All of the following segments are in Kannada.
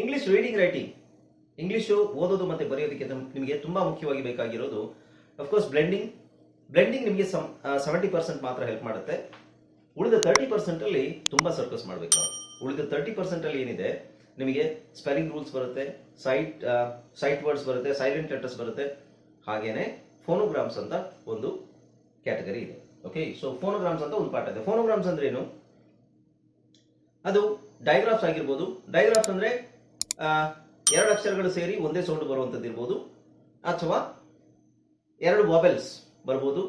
ಇಂಗ್ಲಿಷ್ ರೀಡಿಂಗ್ ರೈಟಿಂಗ್ ಇಂಗ್ಲೀಷು ಓದೋದು ಮತ್ತೆ ಬರೆಯೋದಕ್ಕೆ ನಿಮಗೆ ತುಂಬ ಮುಖ್ಯವಾಗಿ ಬೇಕಾಗಿರೋದು ಅಫ್ಕೋರ್ಸ್ ಬ್ಲೆಂಡಿಂಗ್ ಬ್ಲೆಂಡಿಂಗ್ ನಿಮಗೆ ಸೆವೆಂಟಿ ಪರ್ಸೆಂಟ್ ಮಾತ್ರ ಹೆಲ್ಪ್ ಮಾಡುತ್ತೆ. ಉಳಿದ ತರ್ಟಿ ಪರ್ಸೆಂಟ್ ಅಲ್ಲಿ ತುಂಬಾ ಸರ್ಕಸ್ ಮಾಡಬೇಕು ನಾವು. ಉಳಿದ ತರ್ಟಿ ಪರ್ಸೆಂಟಲ್ಲಿ ಏನಿದೆ, ನಿಮಗೆ ಸ್ಪೆಲ್ಲಿಂಗ್ ರೂಲ್ಸ್ ಬರುತ್ತೆ ಸೈಟ್ ಸೈಟ್ ವರ್ಡ್ಸ್ ಬರುತ್ತೆ ಸೈಲೆಂಟ್ ಲೆಟರ್ಸ್ ಬರುತ್ತೆ. ಹಾಗೇನೆ ಫೋನೋಗ್ರಾಮ್ಸ್ ಅಂತ ಒಂದು ಕ್ಯಾಟಗರಿ ಇದೆ. ಓಕೆ ಸೊ ಫೋನೋಗ್ರಾಮ್ಸ್ ಅಂತ ಒಂದು ಪಾಠ ಇದೆ. ಫೋನೋಗ್ರಾಮ್ಸ್ ಅಂದ್ರೆ ಏನು? ಅದು ಡೈಗ್ರಾಫ್ಸ್ ಆಗಿರ್ಬೋದು. ಡೈಗ್ರಾಫ್ಸ್ ಅಂದ್ರೆ ಎರಡು ಅಕ್ಷರಗಳು ಸೇರಿ ಒಂದೇ ಸೌಂಡ್ ಬರುವಂಥದ್ದು ಇರ್ಬೋದು. ಅಥವಾ ಎರಡು ವೊಬೆಲ್ಸ್ ಬರ್ಬೋದು.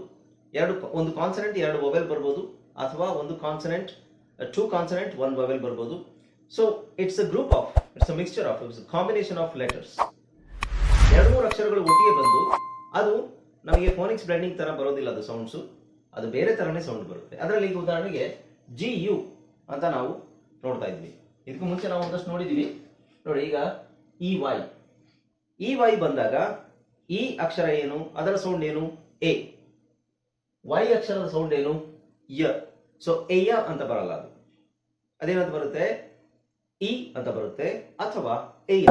ಎರಡು ಒಂದು ಕಾನ್ಸನೆಂಟ್ ಎರಡು ವೊಬೆಲ್ ಬರ್ಬೋದು. ಅಥವಾ ಒಂದು consonant two consonant one vowel ಬರ್ಬೋದು. So it's a group of it's a mixture of it's combination of letters ಎರಡು ಮೂರು ಅಕ್ಷರಗಳು ಒಟ್ಟಿಗೆ ಬಂದು, ಅದು ನಮಗೆ ಫೋನಿಕ್ಸ್ ಬ್ಲೈಂಡಿಂಗ್ ತರ ಬರೋದಿಲ್ಲ ಅದು ಸೌಂಡ್ಸು ಅದು ಬೇರೆ ತರನೇ ಸೌಂಡ್ ಬರುತ್ತೆ. ಅದರಲ್ಲಿ ಈಗ ಉದಾಹರಣೆಗೆ ಜಿ ಯು ಅಂತ ನಾವು ನೋಡ್ತಾ ಇದ್ವಿ. ಇದಕ್ಕೂ ಮುಂಚೆ ನಾವು ಒಂದಷ್ಟು ನೋಡಿದೀವಿ. ನೋಡಿ ಈಗ ಇ ವೈ ಇ ವೈ ಬಂದಾಗ ಇ ಅಕ್ಷರ ಏನು? ಅದರ ಸೌಂಡ್ ಏನು? ಎ ವೈ ಅಕ್ಷರದ ಸೌಂಡ್ ಏನು? ಯ ಸೊ ಎಯ ಅಂತ ಬರಲ್ಲ ಅದು. ಅದೇನಂತ ಬರುತ್ತೆ? ಇ ಅಂತ ಬರುತ್ತೆ. ಅಥವಾ ಎಯ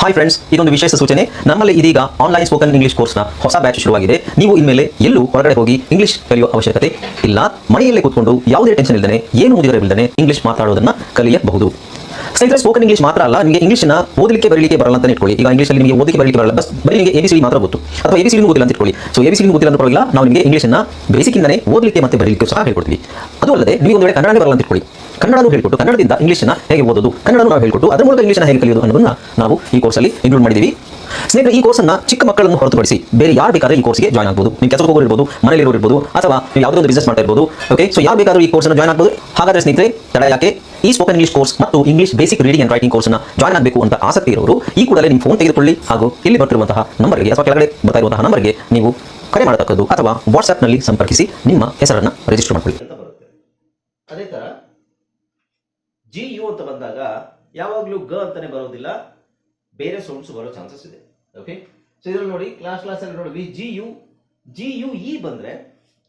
ಹಾಯ್ ಫ್ರೆಂಡ್ಸ್ ಇದೊಂದು ವಿಶೇಷ ಸೂಚನೆ. ನಮ್ಮಲ್ಲಿ ಇದೀಗ ಆನ್ಲೈನ್ ಸ್ಪೋಕನ್ ಇಂಗ್ಲಿಷ್ ಕೋರ್ಸ್ನ ಹೊಸ ಬ್ಯಾಚ್ ಶುರುವಾಗಿದೆ. ನೀವು ಇನ್ಮೇಲೆ ಎಲ್ಲೂ ಹೊರಗಡೆ ಹೋಗಿ ಇಂಗ್ಲಿಷ್ ಕಲಿಯುವ ಅವಶ್ಯಕತೆ ಇಲ್ಲ. ಮನೆಯಲ್ಲೇ ಕೂತ್ಕೊಂಡು ಯಾವುದೇ ಟೆನ್ಷನ್ ಇಲ್ಲದೆ ಏನು ಮುಗಿದಿರಬಿಲ್ಲದೆ ಇಂಗ್ಲಿಷ್ ಮಾತಾಡೋದನ್ನ ಕಲಿಯಬಹುದು. ಸ್ನೇಹಿತರೆ ಸ್ಪೋಕನ್ ಇಂಗ್ಲಿಷ್ ಮಾತ್ರ ಅಲ್ಲ, ನಿಮಗೆ ಇಂಗ್ಲಿಷ್ನ ಓದಲಿಕ್ಕೆ, ಬರಲಿಕ್ಕೆ ಬರಲ್ಲ ಅಂತ ಇಟ್ಕೊಳ್ಳಿ. ಈಗ ಇಂಗ್ಲಿಷಲ್ಲಿ ನಿಮಗೆ ಓದಲಿಕ್ಕೆ, ಬರಲಿಕ್ಕೆ ಬರಲ್ಲ. ಬಸ್, ಬರೀ ನಿಮಗೆ ಎಬಿಸಿಡಿ ಮಾತ್ರ ಗೊತ್ತು. ಅಥವಾ ಎಬಿಸಿಡಿ ಓದಿಲ್ಲ ಅಂತ ಇಟ್ಕೊಳ್ಳಿ. ಸೊ ಎಬಿಸಿಡಿ ಗೊತ್ತಿಲ್ಲ ಅಂತ ಪರವಾಗಿಲ್ಲ, ನಾವು ನಿಮಗೆ ಇಂಗ್ಲಿಷ್ನ ಬೇಸಿಕ್ಕಿಂದನೇ ಓದಲಿಕ್ಕೆ ಮತ್ತೆ ಬರಲಿಕ್ಕೆ ಸಹ ಹೇಳ್ಕೊಡ್ತೀವಿ. ಅದು ಅಲ್ಲದೆ, ನೀವು ಒಂದು ವೇಳೆ ಕನ್ನಡನೇ ಬರಲ್ಲ ಅಂತ ಇಟ್ಕೊಳ್ಳಿ. ಕನ್ನಡನೂ ಹೇಳಿಕೊಟ್ಟು ಕನ್ನಡದಿಂದ ಇಂಗ್ಲೀಷನ್ನ ಹೇಗೆ ಓದೋದು, ಕನ್ನಡನೂ ನಾವು ಹೇಳಿಕೊಟ್ಟು ಅದರ ಮೂಲಕ ಇಂಗ್ಲೀಷನ್ನ ಹೇಗೆ ಕಲಿಯೋದು ಅನ್ನೋದನ್ನ ನಾವು ಈ ಕೋರ್ಸಲ್ಲಿ ಇನ್ಕ್ಲೂಡ್ ಮಾಡಿದ್ದೀವಿ. ಸ್ನೇಹಿತರೆ, ಈ ಕೋರ್ಸನ್ನ ಚಿಕ್ಕ ಮಕ್ಕಳನ್ನು ಹೊರತುಪಡಿಸಿ ಬೇರೆ ಯಾರು ಬೇಕಾದ್ರೆ ಈ ಕೋರ್ಸ್ಗೆ ಜಾಯ್ನ್ ಆಗ್ಬೋದು. ನೀವು ಕೆಲಸಕ್ಕೆ ಹೋಗೋರು ಇರ್ಬೋದು ಮನೇಲಿ ಅಥವಾ ನೀವು ಯಾವುದೋ ಒಂದು ಬಿಸ್ನೆಸ್ ಮಾಡ್ತಾ ಓಕೆ ಸೊ ಯಾರು ಬೇಕಾದ್ರೂ ಈ ಕೋರ್ಸ್ನ ಜಾಯ್ನ್ ಆಗ್ಬೋದು. ಹಾಗಾದ್ರೆ ಸ್ನೇಹಿತರೆ, ತಡ ಯಾಕೆ? ಈ ಸ್ಪೋಕನ್ ಇಂಗ್ಲೀಷ್ ಕೋರ್ಸ್ ಮತ್ತು English basic reading and writing ಕೋರ್ಸ್ನ ಜಾಯ್ನ್ ಆಗಬೇಕು ಅಂತ ಆಸಕ್ತಿ ಇರೋರು, ಈ ಕೂಡಲೇ ನಿಮ್ಮ ಫೋನ್ ತೆಗೆದುಕೊಳ್ಳಿ ಹಾಗೂ ಇಲ್ಲಿ ಬರ್ತಿರುವಂತಹ ನಂಬರ್ಗೆ ಅಥವಾ ಕೆಳಗಡೆ ಬರ್ತಾ ಇರುವಂತಹ ನಂಬರ್ಗೆ ನೀವು ಕರೆ ಮಾಡತಕ್ಕದ್ದು ಅಥವಾ ವಾಟ್ಸ್ಆ್ಯಪ್ನಲ್ಲಿ ಸಂಪರ್ಕಿಸಿ ನಿಮ್ಮ ಹೆಸರನ್ನು ರಿಜಿಸ್ಟರ್ ಮಾಡಿಕೊಳ್ಳಿ. ಅದೇ ತರ ಜಿ ಯು ಅಂತ ಬಂದಾಗ ಯಾವಾಗಲೂ ಗ ಅಂತಾನೆ ಬರೋದಿಲ್ಲ. ಬೇರೆ ಸೌಂಡ್ಸ್ ಬರೋ ಚಾನ್ಸಸ್ ಇದೆ. ಓಕೆ ಸೊ ಇದ್ರಲ್ಲಿ ನೋಡಿ ಕ್ಲಾಸ್ ಕ್ಲಾಸ್ ಅಲ್ಲಿ ನೋಡಿ G U G U E ಬಂದ್ರೆ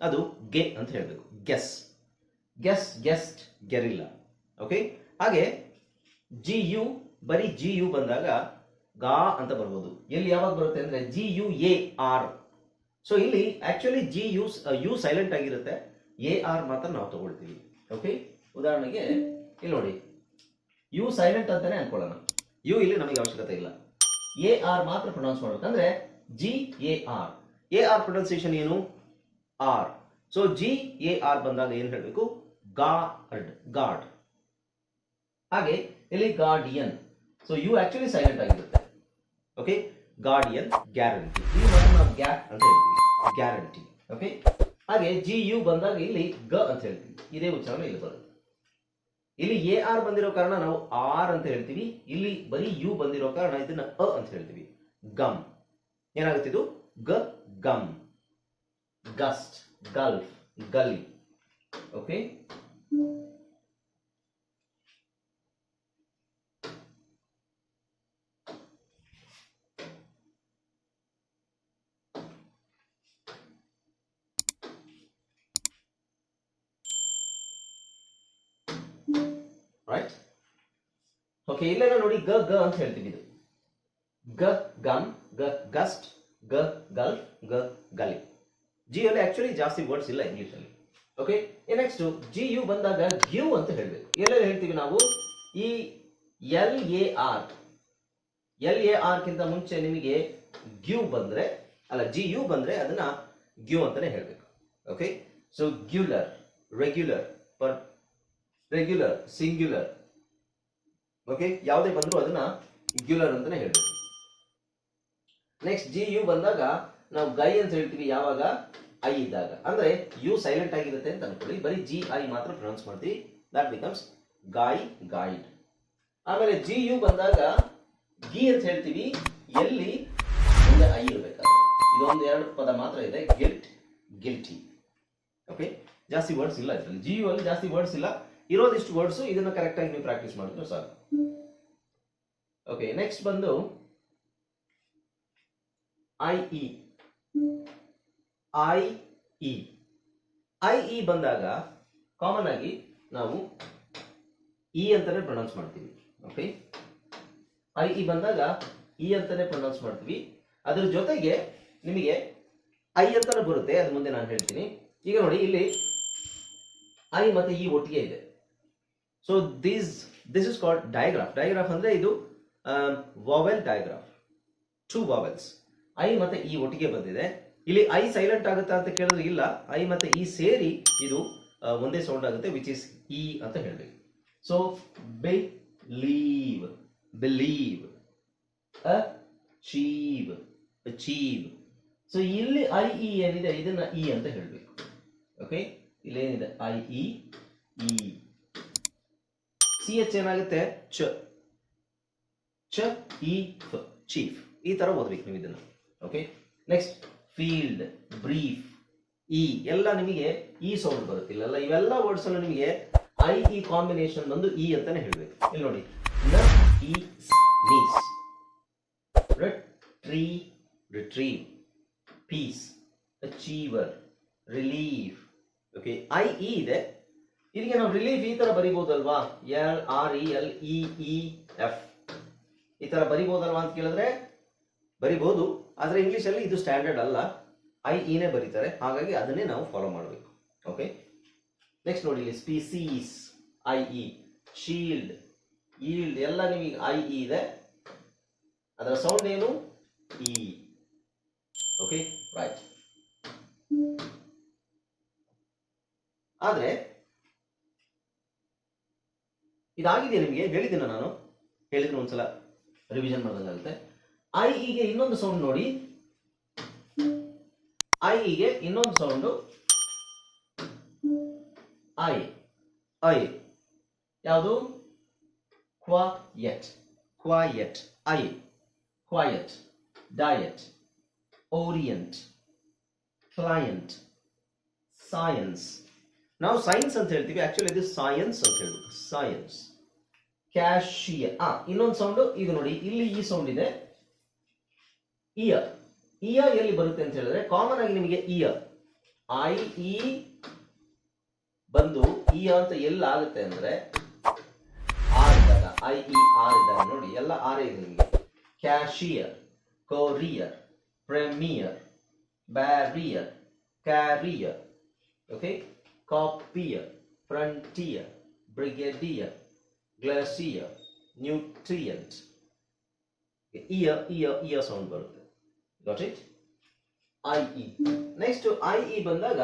ಅದು ಗೆ ಅಂತ ಹೇಳ್ಬೇಕು. Guess guess guest guerrilla okay ಹಾಗೆ ಜಿ ಯು ಬರೀ ಜಿ ಯು ಬಂದಾಗ ಗಾ ಅಂತ ಬರ್ಬೋದು. ಎಲ್ಲಿ ಯಾವಾಗ ಬರುತ್ತೆ ಅಂದ್ರೆ G U A R so ಇಲ್ಲಿ actually G U U silent ಆಗಿರುತ್ತೆ. ಎ ಆರ್ ಮಾತ್ರ ನಾವು ತಗೊಳ್ತೀವಿ. ಓಕೆ ಉದಾಹರಣೆಗೆ ಇಲ್ಲಿ ನೋಡಿ. ಯು ಸೈಲೆಂಟ್ ಅಂತಾನೆ ಅನ್ಕೊಳ್ಳೋಣ. ಯು ಇಲ್ಲಿ ನಮಗೆ ಅವಶ್ಯಕತೆ ಇಲ್ಲ. ಎ ಆರ್ ಮಾತ್ರ ಪ್ರೊನೌನ್ಸ್ ಮಾಡ್ಬೇಕಂದ್ರೆ G A R. A R pronunciation ಏನು? R. So G A R ಬಂದಾಗ ಏನ್ ಹೇಳಬೇಕು? ಗಾರ್ಡ್. ಗಾರ್ಡ್. ಹಾಗೆ ಇಲ್ಲಿ guardian. So U actually silent ಆಗಿರುತ್ತೆ. Okay guardian guarantee. ಅಂತ ಹೇಳ್ತೀವಿ. ಗ್ಯಾರಂಟಿ. ಓಕೆ ಹಾಗೆ ಜಿ ಯು ಬಂದಾಗ ಇಲ್ಲಿ ಗ ಅಂತ ಹೇಳ್ತೀವಿ. ಇದೇ ಉಚ್ಚಾರಣೆ ಇಲ್ಲಿ ಬರುತ್ತೆ. ಇಲ್ಲಿ ಎ ಆರ್ ಬಂದಿರೋ ಕಾರಣ ನಾವು ಆರ್ ಅಂತ ಹೇಳ್ತೀವಿ. ಇಲ್ಲಿ ಬರೀ ಯು ಬಂದಿರೋ ಕಾರಣ ಇದನ್ನ ಅ ಅಂತ ಹೇಳ್ತೀವಿ. ಗಮ್. ಏನಾಗುತ್ತೆ ಇದು? ಗ, gum. Gust, gulf gully okay okay ಇಲ್ಲೆಲ್ಲ ನೋಡಿ ಗ ಗ ಅಂತ ಹೇಳ್ತೀವಿ ಇದು. ಗ ಗಮ್ ಗ, ಗಸ್ಟ್, ಗ ಗಲ್ ಗ ಗಲಿ ಜಿ ಅಲ್ಲಿ ಆಕ್ಚುಲಿ ಜಾಸ್ತಿ ವರ್ಡ್ಸ್ ಇಲ್ಲ ಇಂಗ್ಲಿಷ್ ಅಲ್ಲಿ. ಓಕೆ ನೆಕ್ಸ್ಟ್ ಜಿ ಯು ಬಂದಾಗ ಗ್ಯೂ ಅಂತ ಹೇಳ್ಬೇಕು. ಎಲ್ಲೆಲ್ಲ ಹೇಳ್ತೀವಿ ನಾವು? ಈ L A R L A R ಕಿಂತ ಮುಂಚೆ ನಿಮಗೆ ಗ್ಯೂ ಬಂದ್ರೆ, ಅಲ್ಲ ಜಿ ಯು ಬಂದ್ರೆ ಅದನ್ನ ಗ್ಯೂ ಅಂತಾನೆ ಹೇಳ್ಬೇಕು. Okay so ಗ್ಯುಲರ್ regular per regular singular okay ಯಾವುದೇ ಬಂದರೂ ಅದನ್ನ ಗ್ಯುಲರ್ ಅಂತಾನೆ ಹೇಳ್ಬೇಕು. ನೆಕ್ಸ್ಟ್ ಜಿ ಯು ಬಂದಾಗ ನಾವು ಗೈ ಅಂತ ಹೇಳ್ತೀವಿ ಯಾವಾಗ? ಐ ಇದ್ದಾಗ. ಅಂದ್ರೆ ಯು ಸೈಲೆಂಟ್ ಆಗಿರುತ್ತೆ ಅಂತ ಅನ್ಕೊಳ್ಳಿ. ಬರೀ ಜಿ ಐ ಮಾತ್ರ ಪ್ರೊನೌನ್ಸ್ ಮಾಡ್ತೀವಿ. ದಟ್ ಬಿಕಮ್ಸ್ ಗಾಯ್ ಗಾಯ್ಡ್ ಆಮೇಲೆ ಜಿ ಯು ಬಂದಾಗ ಗಿ ಅಂತ ಹೇಳ್ತೀವಿ. ಎಲ್ಲಿ? ಒಂದು ಐ ಇರಬೇಕಾದ್ರೆ. ಇದೊಂದು ಎರಡು ಪದ ಮಾತ್ರ ಇದೆ. ಗಿಲ್ಟ್ ಗಿಲ್ಟಿ ಓಕೆ ಜಾಸ್ತಿ ವರ್ಡ್ಸ್ ಇಲ್ಲ ಇದರಲ್ಲಿ. ಜಿ ಯು ಅಲ್ಲಿ ಜಾಸ್ತಿ ವರ್ಡ್ಸ್ ಇಲ್ಲ. ಇರೋದಿಷ್ಟು ವರ್ಡ್ಸ್ ಇದನ್ನ ಕರೆಕ್ಟ್ ಆಗಿ ನೀವು ಪ್ರಾಕ್ಟೀಸ್ ಮಾಡಿದ್ರೆ ಸಾಕು. ಓಕೆ ನೆಕ್ಸ್ಟ್ ಬಂದು I E I E I E ಬಂದಾಗ ಕಾಮನ್ ಆಗಿ ನಾವು ಇ ಅಂತಾನೆ ಪ್ರೊನೌನ್ಸ್ ಮಾಡ್ತೀವಿ. ಓಕೆ ಐ ಇ ಬಂದಾಗ ಇ ಅಂತಾನೆ ಪ್ರೊನೌನ್ಸ್ ಮಾಡ್ತೀವಿ. ಅದ್ರ ಜೊತೆಗೆ ನಿಮಗೆ ಐ ಅಂತಾನೆ ಬರುತ್ತೆ, ಅದ್ರ ಮುಂದೆ ನಾನು ಹೇಳ್ತೀನಿ. ಈಗ ನೋಡಿ, ಇಲ್ಲಿ ಐ ಮತ್ತೆ ಇ ಒಟ್ಟಿಗೆ ಇದೆ. So this this is called digraph digraph ಅಂದ್ರೆ ಇದು vowel digraph two vowels I ಮತ್ತೆ ಈ ಒಟ್ಟಿಗೆ ಬಂದಿದೆ. ಇಲ್ಲಿ ಐ ಸೈಲೆಂಟ್ ಆಗುತ್ತಾ ಅಂತ ಕೇಳಿದ್ರೆ ಇಲ್ಲ. ಐ ಮತ್ತೆ ಈ ಸೇರಿ ಇದು ಒಂದೇ ಸೌಂಡ್ ಆಗುತ್ತೆ ವಿಚ್ ಇಸ್ ಇ ಅಂತ ಹೇಳಬೇಕು. So believe believe achieve achieve so ಇಲ್ಲಿ ಐ ಇ ಏನಿದೆ? ಇದನ್ನ ಇ ಅಂತ ಹೇಳಬೇಕು. ಓಕೆ ಇಲ್ಲಿ ಏನಿದೆ ಐ ಇ ಸಿ ಎಚ್ ಏನಾಗುತ್ತೆ? ಚ. ಚ ಇ ಫ, ಚೀಫ್. ಈ ತರ ಓದ್ಬೇಕು ನೀವು ಇದನ್ನ. Okay next field brief E ಎಲ್ಲ ನಿಮಗೆ ಈ ಸೌಂಡ್ ಬರುತ್ತಿಲ್ಲ ಇವೆಲ್ಲ ವರ್ಡ್ಸ್ ಅಲ್ಲ ನಿಮಗೆ ಐ ಇ ಕಾಂಬಿನೇಷನ್ ಬಂದು ಇ ಅಂತಾನೆ ಹೇಳ್ಬೇಕು. ಇಲ್ಲಿ ನೋಡಿ. E niece tree retrieve piece achiever relief okay I E ಇದೆ. ಇದಕ್ಕೆ ನಾವು ರಿಲೀಫ್ ಈ ತರ ಬರಿಬಹುದಲ್ವಾ L R E L E E F ಈ ತರ ಬರಿಬಹುದಲ್ವಾ ಅಂತ ಕೇಳಿದ್ರೆ ಬರಿಬಹುದು ಆದ್ರೆ ಇಂಗ್ಲಿಷ್ ಅಲ್ಲಿ ಇದು ಸ್ಟ್ಯಾಂಡರ್ಡ್ ಅಲ್ಲ. ಐ ಇನೇ ಬರೀತಾರೆ. ಹಾಗಾಗಿ ಅದನ್ನೇ ನಾವು ಫಾಲೋ ಮಾಡಬೇಕು. ಓಕೆ ನೆಕ್ಸ್ಟ್ ನೋಡಿ ಇಲ್ಲಿ species I E shield yield ಎಲ್ಲ ನಿಮಗೆ ಐ ಇ ಇದೆ. ಅದರ ಸೌಂಡ್ ಏನು? ಇ ಓಕೆ ರೈಟ್ ಆದ್ರೆ ಇದಾಗಿದೆ ನಿಮಗೆ, ಹೇಳಿದ್ದೀನ ನಾನು. ಹೇಳಿದ್ರೆ ಒಂದ್ಸಲ ರಿವಿಷನ್ ಮಾಡಿದಂಗಾಗುತ್ತೆ. ಐ ಈಗ ಇನ್ನೊಂದು ಸೌಂಡ್ ನೋಡಿ. ಐ ಈಗ ಇನ್ನೊಂದು ಸೌಂಡು ಐ ಐ ಯಾವುದು? Quiet quiet I quiet diet orient client science ನಾವು ಸೈನ್ಸ್ ಅಂತ ಹೇಳ್ತೀವಿ. ಆಕ್ಚುಲಿ ಇದು ಸೈನ್ಸ್ ಅಂತ ಹೇಳ್ಬೇಕು. ಸೈನ್ಸ್ ಕ್ಯಾಶಿಯ ಆ, ಇನ್ನೊಂದು ಸೌಂಡ್ ಈಗ ನೋಡಿ. ಇಲ್ಲಿ ಈ ಸೌಂಡ್ ಇದೆ. ಇಯ ಇಯ ಎಲ್ಲಿ ಬರುತ್ತೆ ಅಂತ ಹೇಳಿದ್ರೆ ಕಾಮನ್ ಆಗಿ ನಿಮಗೆ ಇಯ ಐ ಇ ಬಂದು ಇ ಅಂತ ಎಲ್ಲಿ ಆಗುತ್ತೆ ಅಂದ್ರೆ ಆರ್ ಇದ್ದಾಗ ಐ ಇ ಆರ್ ಇದ್ದಾಗ ನೋಡಿ, ಎಲ್ಲ ಆರ್ ಇದೆ ನಿಮಗೆ. Cashier courier premier barrier carrier okay copier frontier brigadier glacier nutrient. Ear ear ear sound ಬರುತ್ತೆ. Got it I E next I E ಬಂದಾಗ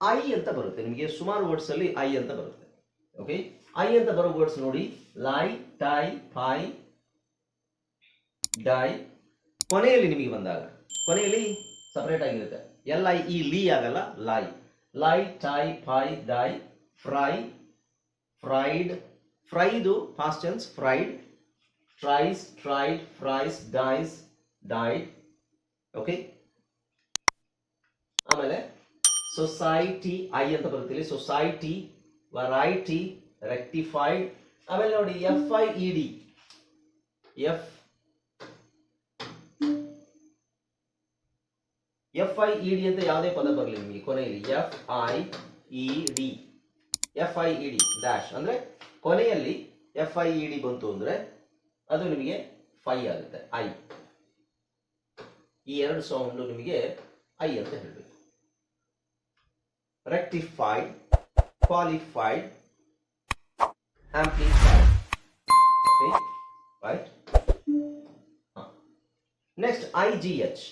ಐ ಅಂತ ಬರುತ್ತೆ. ನಿಮಗೆ ಸುಮಾರು ವರ್ಡ್ಸ್ ಅಲ್ಲಿ ಐ ಅಂತ ಬರುತ್ತೆ. ಓಕೆ ಐ ಅಂತ ಬರೋ ವರ್ಡ್ಸ್ ನೋಡಿ. ಲೈ ಟೈ ಫೈ ಡೈ ಕೊನೆಯಲ್ಲಿ ನಿಮಗೆ ಬಂದಾಗ, ಕೊನೆಯಲ್ಲಿ ಸಪರೇಟ್ ಆಗಿರುತ್ತೆ. ಎಲ್ ಐ ಇ ಲೀ ಆಗಲ್ಲ lie lie tie fie die fry fried fried past tense fried tries tried fries dies died okay ಆಮೇಲೆ ಸೊಸೈಟಿ ಐ ಅಂತ ಬರುತ್ತೆ ಇಲ್ಲಿ ಸೊಸೈಟಿ ವೆರೈಟಿ ರೆಕ್ಟಿಫೈಡ್ ಆಮೇಲೆ ನೋಡಿ F I E D F F I E D ಅಂತ ಯಾವುದೇ ಪದ ಬರಲಿ ನಿಮಗೆ ಕೊನೆಯಲ್ಲಿ. F I E D F I E D dash ಅಂದ್ರೆ ಕೊನೆಯಲ್ಲಿ ಎಫ್ ಐ ಇ ಡಿ ಬಂತು ಅಂದ್ರೆ ಅದು ನಿಮಗೆ ಫೈ ಆಗುತ್ತೆ, ಐ. ಈ ಎರಡು ಸೌಂಡು ನಿಮಗೆ ಐ ಅಂತ ಹೇಳಬೇಕು. Rectified qualified right next I G H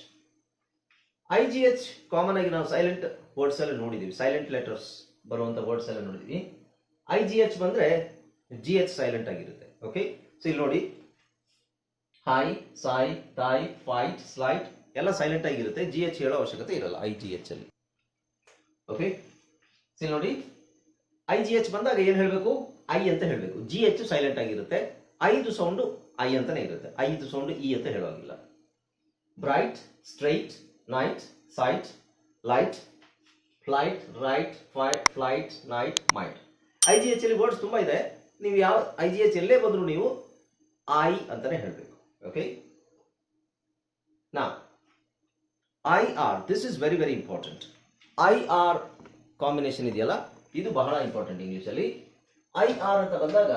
I G H common ಆಗಿ ನಾವು ಸೈಲೆಂಟ್ ವರ್ಡ್ಸ್ ಎಲ್ಲ ನೋಡಿದೀವಿ. ಸೈಲೆಂಟ್ ಲೆಟರ್ಸ್ ಬರುವಂಥ ವರ್ಡ್ಸ್ ಎಲ್ಲ ನೋಡಿದೀವಿ. ಐ ಜಿ ಎಚ್ ಬಂದ್ರೆ ಜಿ ಎಚ್ ಸೈಲೆಂಟ್ ಆಗಿರುತ್ತೆ. ಓಕೆ ಸೊ ಇಲ್ಲಿ ನೋಡಿ. High sigh thigh fight slight ಎಲ್ಲ ಸೈಲೆಂಟ್ ಆಗಿರುತ್ತೆ. ಜಿ ಎಚ್ ಹೇಳೋ ಅವಶ್ಯಕತೆ ಇರಲ್ಲ ಐ ಜಿ ಎಚ್ ಅಲ್ಲಿ. ಓಕೆ ಇಲ್ಲಿ ನೋಡಿ. ಐ ಜಿ ಎಚ್ ಬಂದಾಗ ಏನು ಹೇಳಬೇಕು? ಐ ಅಂತ ಹೇಳಬೇಕು. ಜಿ ಎಚ್ ಸೈಲೆಂಟ್ ಆಗಿರುತ್ತೆ. ಐದು ಸೌಂಡು ಐ ಅಂತಾನೆ ಇರುತ್ತೆ. ಐದು ಸೌಂಡ್ ಇ ಅಂತ ಹೇಳೋಂಗಿಲ್ಲ. Bright straight night sight, light, flight right fight flight night might. I G H ಅಲ್ಲಿ ವರ್ಡ್ಸ್ ತುಂಬಾ ಇದೆ. ನೀವು ಯಾವ ಐ ಜಿ ಎಚ್ ಎಲ್ಲೇ ಬಂದರೂ ನೀವು ಐ ಅಂತಾನೆ ಹೇಳಬೇಕು. ಓಕೆ ನಾ I R this is very very important I R combination ಇದೆಯಲ್ಲ? ಇದು ಬಹಳ ಇಂಪಾರ್ಟೆಂಟ್ ಇಂಗ್ಲಿಷ್ ಅಲ್ಲಿ. ಐ ಆರ್ ಅಂತ ಬಂದಾಗ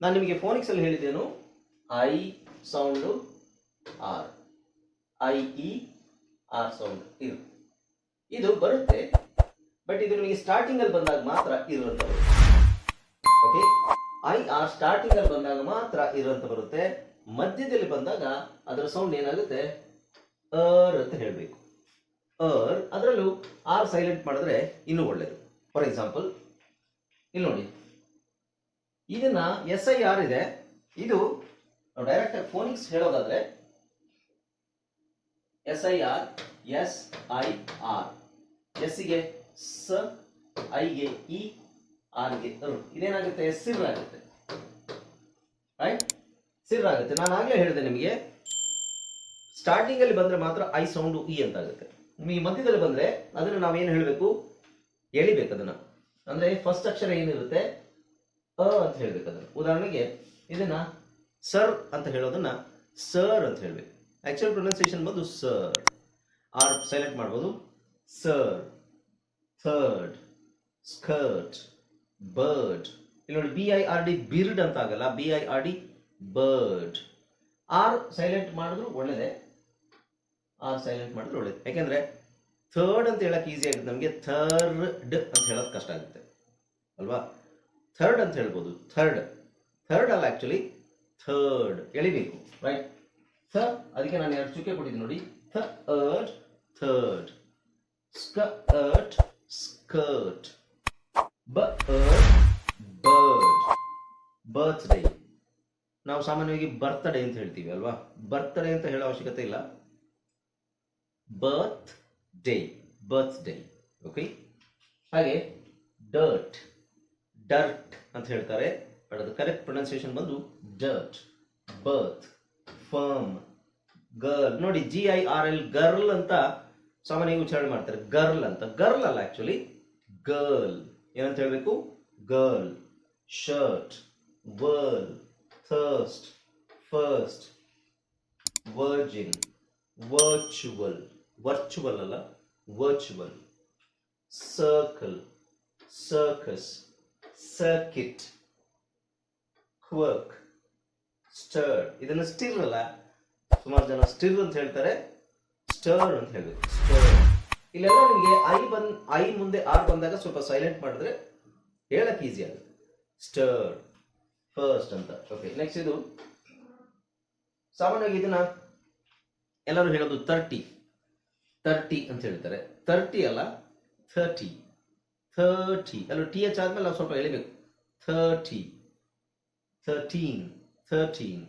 ನಾನು ನಿಮಗೆ ಫೋನಿಕ್ಸ್ ಅಲ್ಲಿ ಹೇಳಿದ್ದೇನು I sound R I E R sound ಇದು. ಇದು ಬರುತ್ತೆ ಬಟ್ ಇದು ನಿಮಗೆ ಸ್ಟಾರ್ಟಿಂಗ್ ಅಲ್ಲಿ ಬಂದಾಗ ಮಾತ್ರ ಇರುವಂತ ಓಕೆ ಐ ಆರ್ ಸ್ಟಾರ್ಟಿಂಗ್ ಅಲ್ಲಿ ಬಂದಾಗ ಮಾತ್ರ ಇರುವಂತ ಬರುತ್ತೆ. ಮಧ್ಯದಲ್ಲಿ ಬಂದಾಗ ಅದರ ಸೌಂಡ್ ಏನಾಗುತ್ತೆ? ಅರ್ ಅಂತ ಹೇಳಬೇಕು. ಅರ್ ಅದರಲ್ಲೂ ಆರ್ ಸೈಲೆಂಟ್ ಮಾಡಿದ್ರೆ ಇನ್ನೂ ಒಳ್ಳೆಯದು ಫಾರ್ ಎಕ್ಸಾಂಪಲ್ ಇಲ್ಲಿ ನೋಡಿ. ಇದನ್ನ ಎಸ್ ಐ ಆರ್ ಇದೆ. ಇದು ಡೈರೆಕ್ಟ್ ಫೋನಿಕ್ಸ್ ಹೇಳೋದಾದ್ರೆ S I R S I R ಎಸ್ಗೆ ಸ ಐಗೆ ಇ ಆರ್ಗೆ ಇದೇನಾಗುತ್ತೆ ಸಿರ್ ಆಗುತ್ತೆ ರೈಟ್ ಸಿರ್ ಆಗುತ್ತೆ ನಾನು ಆಗ್ಲೇ ಹೇಳಿದೆ ನಿಮಗೆ. ಸ್ಟಾರ್ಟಿಂಗ್ ಅಲ್ಲಿ ಬಂದ್ರೆ ಮಾತ್ರ ಐ ಸೌಂಡ್ ಇ ಅಂತ ಆಗುತ್ತೆ ನಿಮಗೆ ಮಧ್ಯದಲ್ಲಿ ಬಂದ್ರೆ ಅದನ್ನ ನಾವೇನು ಹೇಳಬೇಕು? ಎಳಿಬೇಕು ಅದನ್ನ. ಅಂದ್ರೆ ಫಸ್ಟ್ ಅಕ್ಷರ ಏನಿರುತ್ತೆ? ಅ ಅಂತ ಹೇಳ್ಬೇಕಾದ್ರೆ ಉದಾಹರಣೆಗೆ ಇದನ್ನ ಸರ್ ಅಂತ ಹೇಳೋದನ್ನ ಸರ್ ಅಂತ ಹೇಳ್ಬೇಕು. ಆಕ್ಚುಯಲ್ ಪ್ರೊನೌನ್ಸಿಯೇಷನ್ ಬಂದು ಸರ್. ಆರ್ ಸೈಲೆಂಟ್ ಮಾಡ್ಬೋದು. ಸರ್. ಥರ್ಡ್. ಸ್ಕರ್ಟ್. ಬರ್ಡ್. ಇಲ್ಲಿ ನೋಡಿ B I R D bird ಅಂತ ಆಗಲ್ಲ. B I R D bird. R silent ಮಾಡಿದ್ರು ಒಳ್ಳೇದೇ. ಆರ್ ಸೈಲೆಂಟ್ ಮಾಡಿದ್ರು ಒಳ್ಳೇದು. ಯಾಕೆಂದ್ರೆ ಥರ್ಡ್ ಅಂತ ಹೇಳಕ್ ಈಸಿ ಆಗುತ್ತೆ ನಮಗೆ. ಥರ್ಡ್ ಅಂತ ಹೇಳೋದು ಕಷ್ಟ ಆಗುತ್ತೆ. ಅಲ್ವಾ? ಥರ್ಡ್ ಅಂತ ಹೇಳ್ಬೋದು. ಥರ್ಡ್ ಥರ್ಡ್ ಅಲ್ಲ ಆ್ಯಕ್ಚುಲಿ ಥರ್ಡ್ ಎಳಿಬೇಕು ರೈಟ್ ಥ ಅದಕ್ಕೆ ನಾನು ಎರಡು ಚುಕ್ಕೆ ಕೊಟ್ಟಿದ್ದೀನಿ ನೋಡಿ. Third third skirt skirt bird bird birthday ನಾವು ಸಾಮಾನ್ಯವಾಗಿ ಬರ್ತ್ಡೇ ಅಂತ ಹೇಳ್ತೀವಿ ಅಲ್ವಾ? ಬರ್ತ್ಡೇ ಅಂತ ಹೇಳೋ ಅವಶ್ಯಕತೆ ಇಲ್ಲ. Birth day birth day okay ಹಾಗೆ ಡರ್ಟ್ ಡರ್ಟ್ ಅಂತ ಹೇಳ್ತಾರೆ ಬಟ್ ಅದು ಕರೆಕ್ಟ್ ಪ್ರೊನೌನ್ಸಿಯೇಷನ್ ಬಂದು ಡರ್ಟ್ ಬರ್ತ್ ಫರ್ಮ್ ಗರ್ಲ್ ನೋಡಿ G I R L girl ಅಂತ ಸಾಮಾನ್ಯವಾಗಿ ಉಚ್ಚಾರಣೆ ಮಾಡ್ತಾರೆ. ಗರ್ಲ್ ಅಂತ. ಗರ್ಲ್ ಅಲ್ಲ ಆಕ್ಚುಲಿ ಗರ್ಲ್ ಏನಂತ ಹೇಳಬೇಕು? Girl shirt whirl thirst first virgin virtual virtual ಅಲ್ಲ virtual circle circus circuit quirk stir ಇದನ್ನು ಸ್ಟಿರ್ ಅಲ್ಲ, ಸುಮಾರು ಜನ ಸ್ಟಿರ್ ಅಂತ ಹೇಳ್ತಾರೆ ಸ್ಟರ್ ಅಂತ ಹೇಳ್ಬೇಕು. ಸ್ಟರ್ ಇಲ್ಲೆಲ್ಲ ನಿಮಗೆ ಐ ಬಂದ್ ಐ ಮುಂದೆ ಆರ್ ಬಂದಾಗ ಸ್ವಲ್ಪ ಸೈಲೆಂಟ್ ಮಾಡಿದ್ರೆ ಹೇಳಕ್ ಈಸಿ ಆಗುತ್ತೆ. ಸ್ಟರ್ ಫಸ್ಟ್ ಅಂತ. ಓಕೆ ನೆಕ್ಸ್ಟ್ ಇದು ಸಾಮಾನ್ಯವಾಗಿ ಇದನ್ನ ಎಲ್ಲರೂ ಹೇಳೋದು ತರ್ಟಿ ತರ್ಟಿ ಅಂತ ಹೇಳ್ತಾರೆ. ತರ್ಟಿ ಅಲ್ಲ ಥರ್ಟಿ ಥರ್ಟಿ ಅಲ್ಲ ಟಿ ಎಚ್ ಆದ್ಮೇಲೆ ನಾವು ಸ್ವಲ್ಪ ಎಳಿಬೇಕು ಥರ್ಟಿ ಥರ್ಟೀನ್ ಥರ್ಟೀನ್